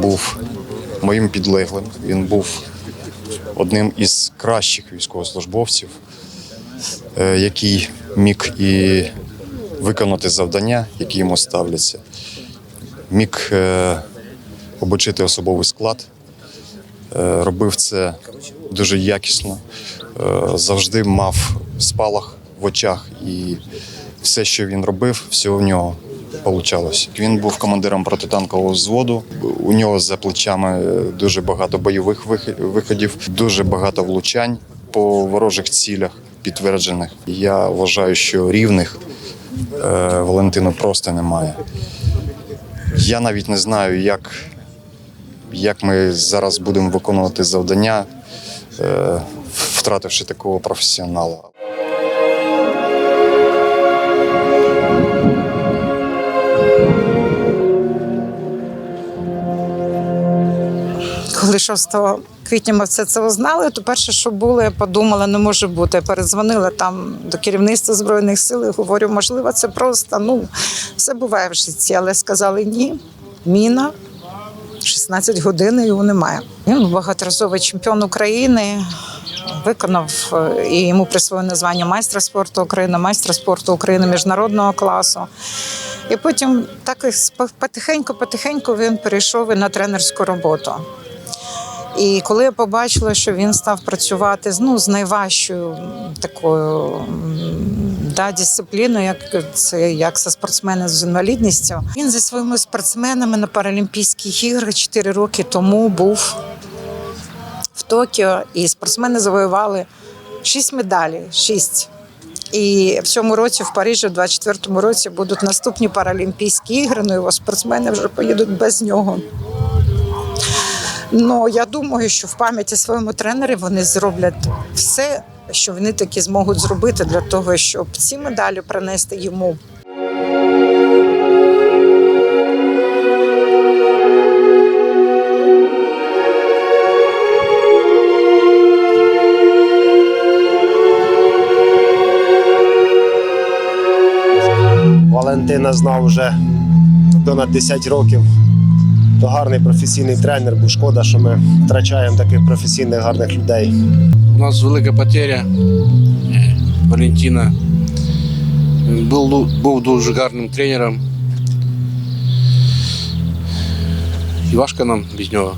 був моїм підлеглим. Він був одним із кращих військовослужбовців, е, який міг і виконати завдання, які йому ставляться, міг е, обучити особовий склад. Е, Робив це дуже якісно, завжди мав спалах в очах, і все, що він робив, все в нього получалось. Він був командиром протитанкового взводу. У нього за плечами е, дуже багато бойових виходів, дуже багато влучань по ворожих цілях підтверджених. Я вважаю, що рівних е, Валентину просто немає. Я навіть не знаю, як як ми зараз будемо виконувати завдання, е, втративши такого професіонала. Коли 6 квітня ми все це узнали, то перше, що було, я подумала, не може бути. Я передзвонила там до керівництва збройних сил і говорю, можливо, це просто ну все буває в житті, але сказали ні. Міна 16 годин його немає. Він багаторазовий чемпіон України. Виконав е, і йому присвоєно звання майстра спорту України, майстра спорту України міжнародного класу. І потім так потихеньку-потихеньку він перейшов і на тренерську роботу. І коли я побачила, що він став працювати ну, з найважчою такою да, дисципліною, як це як це спортсмени з інвалідністю, він зі своїми спортсменами на Паралімпійських іграх 4 роки тому був в Токіо, і спортсмени завоювали 6 медалей. 6. І в цьому році в Парижі, в 24-му році, будуть наступні Паралімпійські ігри. Ну його спортсмени вже поїдуть без нього. Ну я думаю, що в пам'яті своєму тренері вони зроблять все, що вони таки зможуть зробити для того, щоб ці медалі принести йому. Валентина знав вже понад 10 років. То гарний професійний тренер, бо шкода, що ми втрачаємо таких професійних гарних людей. У нас велика потеря. Е, Валентина Він був, був дуже гарним тренером. І важко нам без нього.